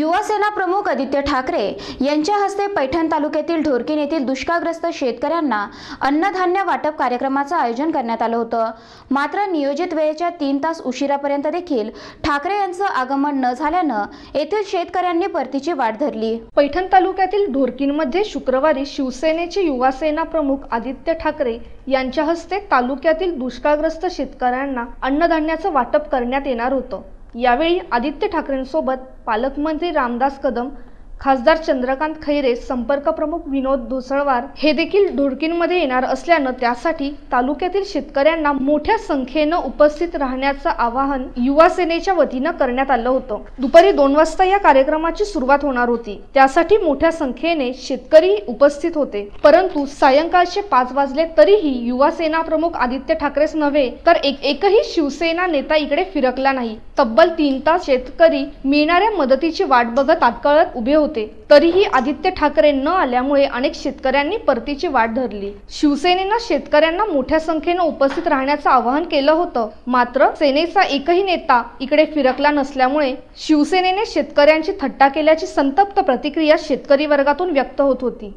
युवासेना प्रमुख आदित्य ठाकरे यांच्या हस्ते पैठण तालुक्यातील ढोरकीन येथील दुष्काळग्रस्त शेतकऱ्यांना अन्नधान्य वाटप कार्यक्रमाचं आयोजन करण्यात आलं होतं. मात्र नियोजित वेळेच्या तीन तास उशिरापर्यंत देखील ठाकरे यांचं आगमन न झाल्यानं येथील शेतकऱ्यांनी परतीची वाट धरली. पैठण तालुक्यातील ढोरकीनमध्ये शुक्रवारी शिवसेनेचे युवासेना प्रमुख आदित्य ठाकरे यांच्या हस्ते तालुक्यातील दुष्काळग्रस्त शेतकऱ्यांना अन्नधान्याचं वाटप करण्यात येणार होतं. यावेळी आदित्य ठाकरेंसोबत पालकमंत्री रामदास कदम खासदार चंद्रकांत खैरे संपर्क प्रमुख विनोद धुसळवार हे देखील धुडकींमध्ये येणार असल्यानं त्यासाठी तालुक्यातील शेतकऱ्यांना मोठ्या संख्येनं उपस्थित राहण्याचं आवाहन युवा सेनेच्या वतीनं करण्यात आलं होतं. दुपारी दोन वाजता या कार्यक्रमाची सुरुवात होणार होती. त्यासाठी मोठ्या संख्येने शेतकरी उपस्थित होते. परंतु सायंकाळचे पाच वाजले तरीही युवा सेना प्रमुख आदित्य ठाकरेच नव्हे तर एक एकही शिवसेना नेता इकडे फिरकला नाही. तब्बल तीन तास शेतकरी मिळणाऱ्या मदतीची वाट बघत तात्काळत उभे होते. होते तरीही आदित्य ठाकरे न आल्यामुळे अनेक शेतकऱ्यांनी परतीची वाट धरली. शिवसेनेनं शेतकऱ्यांना मोठ्या संख्येनं उपस्थित राहण्याचं आवाहन केलं होतं. मात्र सेनेचा एकही नेता इकडे फिरकला नसल्यामुळे शिवसेनेने शेतकऱ्यांची थट्टा केल्याची संतप्त प्रतिक्रिया शेतकरी वर्गातून व्यक्त होत होती.